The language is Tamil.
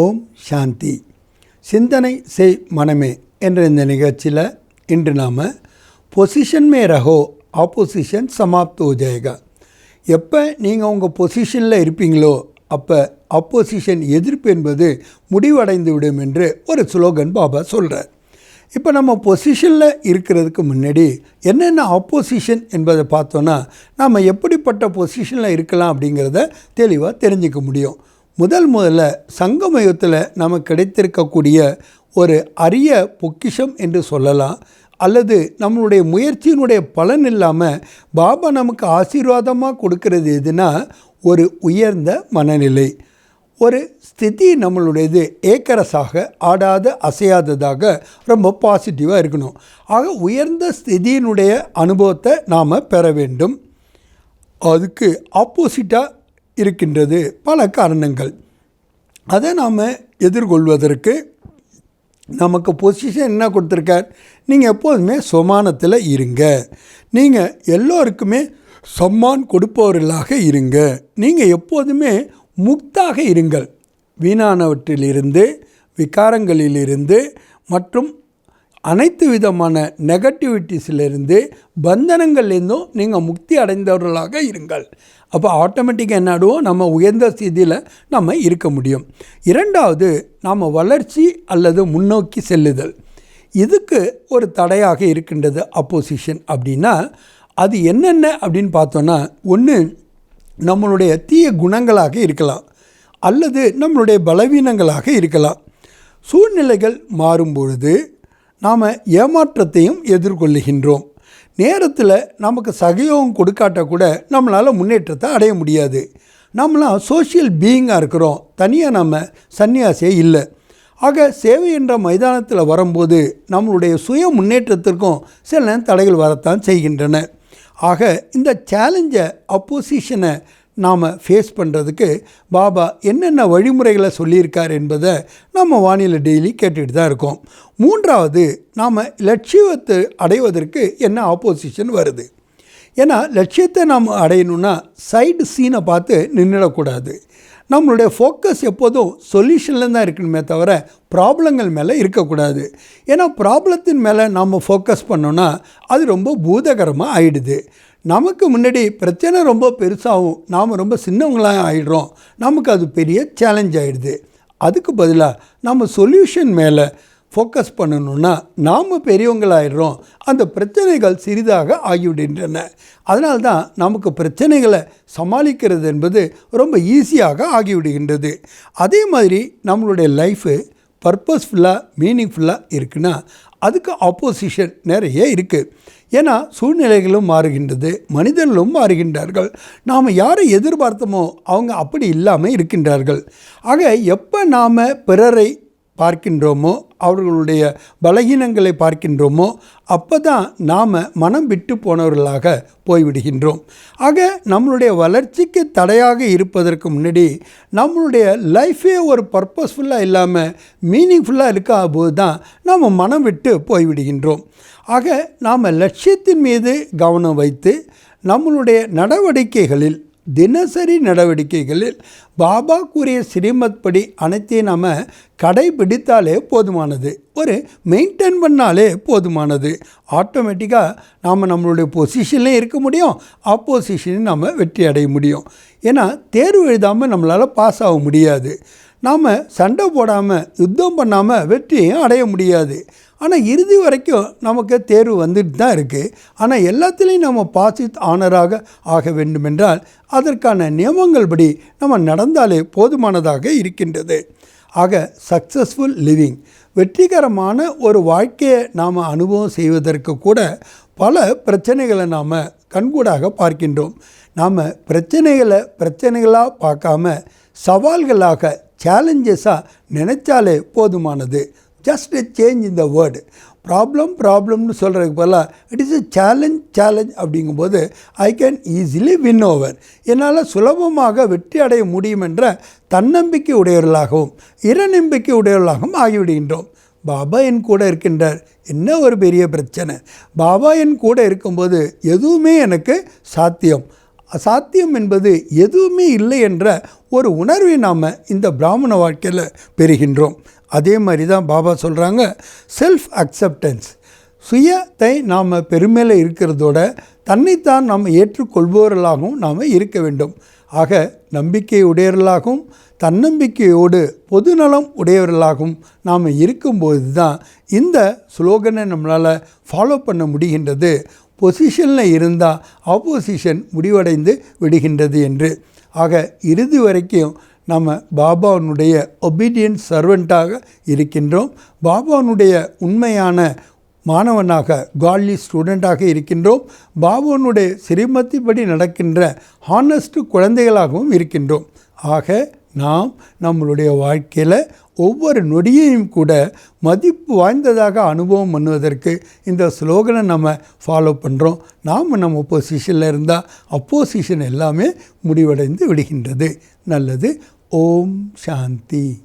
ஓம் சாந்தி. சிந்தனை செய் மனமே என்ற இந்த நிகழ்ச்சியில் இன்று நாம் பொசிஷன் மே ரஹோ ஆப்போசிஷன் சமாப்தோ ஜெயகா. எப்போ நீங்கள் உங்கள் பொசிஷனில் இருப்பீங்களோ அப்போ ஆப்போசிஷன் எதிர்ப்பு என்பது முடிவடைந்து விடும் என்று ஒரு ஸ்லோகன் பாபா சொல்கிறார் இப்போ நம்ம பொசிஷனில் இருக்கிறதுக்கு முன்னாடி என்னென்ன ஆப்போசிஷன் என்பதை பார்த்தோன்னா நாம் எப்படிப்பட்ட பொசிஷனில் இருக்கலாம் அப்படிங்கிறத தெளிவாக தெரிஞ்சுக்க முடியும். முதல் முதல்ல சங்கமயத்தில் நமக்கு கிடைத்திருக்கக்கூடிய ஒரு அரிய பொக்கிஷம் என்று சொல்லலாம். அல்லது நம்மளுடைய முயற்சியினுடைய பலன் இல்லாமல் பாபா நமக்கு ஆசீர்வாதமாக கொடுக்கறது எதுனா ஒரு உயர்ந்த மனநிலை. ஒரு ஸ்திதி நம்மளுடையது ஏக்கரசாக ஆடாத அசையாததாக ரொம்ப பாசிட்டிவாக இருக்கணும். ஆக உயர்ந்த ஸ்திதியினுடைய அனுபவத்தை நாம் பெற வேண்டும். அதுக்கு ஆப்போசிட்டாக இருக்கின்றது. பல காரணங்கள். அதை நாம் எதிர்கொள்வதற்கு நமக்கு பொசிஷன் என்ன கொடுத்துருக்கார்? நீங்கள் எப்போதுமே சுமானத்தில் இருங்க. நீங்கள் எல்லோருக்குமே சம்மான் கொடுப்பவர்களாக இருங்க. நீங்கள் எப்போதுமே முக்தாக இருங்கள். வீணானவற்றிலிருந்து விகாரங்களிலிருந்து மற்றும் அனைத்து விதமான நெகட்டிவிட்டிஸிலிருந்து பந்தனங்கள்லேருந்தும் நீங்கள் முக்தி அடைந்தவர்களாக இருங்கள். அப்போ ஆட்டோமேட்டிக்காக என்னாடுவோம் நம்ம உயர்ந்த ஸ்திதியில் நம்ம இருக்க முடியும். இரண்டாவது நாம் வளர்ச்சி அல்லது முன்னோக்கி செல்லுதல். இதுக்கு ஒரு தடையாக இருக்கின்றது அப்போசிஷன் அப்படின்னா அது என்னென்ன அப்படின்னு பார்த்தோன்னா ஒன்று நம்மளுடைய தீய குணங்களாக இருக்கலாம். அல்லது நம்மளுடைய பலவீனங்களாக இருக்கலாம். சூழ்நிலைகள் மாறும்பொழுது நாம் ஏமாற்றத்தையும் எதிர்கொள்ளுகின்றோம். நேரத்தில் நமக்கு சகயோகம் கொடுக்காட்ட கூட நம்மளால் முன்னேற்றத்தை அடைய முடியாது. நம்மளாம் சோஷியல் பீயிங்காக இருக்கிறோம். தனியாக நம்ம சன்னியாசியே இல்லை. ஆக சேவை என்ற மைதானத்தில் வரும்போது நம்மளுடைய சுய முன்னேற்றத்திற்கும் சில தடைகள் வரத்தான் செய்கின்றன. ஆக இந்த சேலஞ்சை அப்போசிஷனை நாம் ஃபேஸ் பண்ணுறதுக்கு பாபா என்னென்ன வழிமுறைகளை சொல்லியிருக்கார் என்பதை நம்ம வானிலை டெய்லி கேட்டுகிட்டு தான் இருக்கோம். மூன்றாவது நாம் லட்சியத்தை அடைவதற்கு என்ன ஆப்போசிஷன் வருது? ஏன்னா லட்சியத்தை நாம் அடையணும்னா சைடு சீனை பார்த்து நின்றுடக்கூடாது நம்மளுடைய ஃபோக்கஸ் எப்போதும் சொல்யூஷனில் தான் இருக்கணுமே தவிர ப்ராப்ளங்கள் மேலே இருக்கக்கூடாது. ஏன்னா ப்ராப்ளத்தின் மேலே நாம் ஃபோக்கஸ் பண்ணோன்னா அது ரொம்ப பூதகரமாக ஆயிடுது. நமக்கு முன்னாடி பிரச்சனை ரொம்ப பெருசாகவும் நாம் ரொம்ப சின்னவங்களாக ஆகிடுறோம் நமக்கு அது பெரிய சேலஞ்ச் ஆகிடுது அதுக்கு பதிலாக நம்ம சொல்யூஷன் மேலே ஃபோக்கஸ் பண்ணணுன்னா நாம் பெரியவங்களாயிடுறோம். அந்த பிரச்சனைகள் சிறிதாக ஆகிவிடுகின்றன. அதனால தான் நமக்கு பிரச்சனைகளை சமாளிக்கிறது என்பது ரொம்ப ஈஸியாக ஆகிவிடுகின்றது. அதே மாதிரி நம்மளுடைய லைஃபு பர்பஸ்ஃபுல்லாக மீனிங்ஃபுல்லாக இருக்குன்னா அதுக்கு ஆப்போசிஷன் நிறைய இருக்குது ஏன்னா சூழ்நிலைகளும் மாறுகின்றது மனிதர்களும் மாறுகின்றார்கள். நாம் யாரை எதிர்பார்த்தோமோ அவங்க அப்படி இல்லாமல் இருக்கின்றார்கள். ஆக எப்போ நாம் பிறரை பார்க்கின்றோமோ அவர்களுடைய பலகீனங்களை பார்க்கின்றோமோ அப்போ தான் நாம் மனம் விட்டு போனவர்களாக போய்விடுகின்றோம். ஆக நம்மளுடைய வளர்ச்சிக்கு தடையாக இருப்பதற்கு முன்னாடி நம்மளுடைய லைஃபே ஒரு பர்பஸ்ஃபுல்லாக இல்லாமல் மீனிங்ஃபுல்லாக இருக்காத போது தான் நாம் மனம் விட்டு போய்விடுகின்றோம். ஆக நாம் லட்சியத்தின் மீது கவனம் வைத்து நம்மளுடைய நடவடிக்கைகளில் தினசரி நடவடிக்கைகளில் பாபா கூறிய ஸ்ரீமத் படி அனைத்தையும் நாம் கடைபிடித்தாலே போதுமானது. ஒரு மெயின்டைன் பண்ணாலே போதுமானது. ஆட்டோமேட்டிக்காக நாம் நம்மளுடைய பொசிஷன்லேயும் இருக்க முடியும். ஆப்போசிஷனையும் நம்ம வெற்றி அடைய முடியும். ஏன்னா தேர்வு எழுதாமல் நம்மளால் பாஸ் ஆக முடியாது. நாம் சண்டை போடாமல் யுத்தம் பண்ணாமல் வெற்றியும் அடைய முடியாது. ஆனால் இறுதி வரைக்கும் நமக்கு தேர்வு வந்துட்டு தான் இருக்குது ஆனால் எல்லாத்துலேயும் நம்ம பாசித் ஆனராக ஆக வேண்டுமென்றால் அதற்கான நியமங்கள் படி நம்ம நடந்தாலே போதுமானதாக இருக்கின்றது. ஆக சக்ஸஸ்ஃபுல் லிவிங் வெற்றிகரமான ஒரு வாழ்க்கையை நாம் அனுபவம் செய்வதற்கு கூட பல பிரச்சனைகளை நாம் கண்கூடாக பார்க்கின்றோம். நாம் பிரச்சனைகளை பிரச்சனைகளாக பார்க்காம சவால்களாக சேலஞ்சஸாக நினச்சாலே போதுமானது. ஜஸ்ட் எ சேஞ்ச் இந்த வேர்டு ப்ராப்ளம் ப்ராப்ளம்னு சொல்கிறதுக்கு பதிலாக it is a challenge challenge அப்படிங்கும்போது I can easily win over என்னால் சுலபமாக வெற்றி அடைய முடியும் என்ற தன்னம்பிக்கை உடையவர்களாகவும் இறநம்பிக்கை உடையவர்களாகவும் ஆகிவிடுகின்றோம். பாபா என் கூட இருக்கின்றார். என்ன ஒரு பெரிய பிரச்சனை. பாபா என் கூட இருக்கும்போது எதுவுமே எனக்கு சாத்தியம். அசாத்தியம் என்பது எதுவுமே இல்லை என்ற ஒரு உணர்வை நாம் இந்த பிராமண வாழ்க்கையில் பெறுகின்றோம். அதே மாதிரி தான் பாபா சொல்கிறாங்க செல்ஃப் அக்செப்டன்ஸ் சுயத்தை நாம் பெருமையில் இருக்கிறதோட தன்னைத்தான் நாம் ஏற்றுக்கொள்பவர்களாகவும் நாம் இருக்க வேண்டும். ஆக நம்பிக்கை உடையவர்களாகவும் தன்னம்பிக்கையோடு பொதுநலம் உடையவர்களாகவும் நாம் இருக்கும்போது தான் இந்த ஸ்லோகனை நம்மளால் ஃபாலோ பண்ண முடிகின்றது. பொசிஷனில் இருந்தால் ஆப்போசிஷன் முடிவடைந்து விடுகின்றது என்று. ஆக இறுதி வரைக்கும் நம்ம பாபாவுனுடைய ஒபீடியன்ட் சர்வெண்ட்டாக இருக்கின்றோம். பாபாவுனுடைய உண்மையான மாணவனாக காட்லி ஸ்டூடெண்ட்டாக இருக்கின்றோம். பாபாவுனுடைய சிறுமத்திப்படி நடக்கின்ற ஹானஸ்ட் குழந்தைகளாகவும் இருக்கின்றோம். ஆக நாம் நம்மளுடைய வாழ்க்கையில் ஒவ்வொரு நொடியையும் கூட மதிப்பு வாய்ந்ததாக அனுபவம் பண்ணுவதற்கு இந்த ஸ்லோகனை நம்ம ஃபாலோ பண்ணுறோம் நாம் நம்ம பொசிஷனில் இருந்தால் அப்போசிஷன் எல்லாமே முடிவடைந்து விடுகின்றது. நல்லது. ஓம் சாந்தி.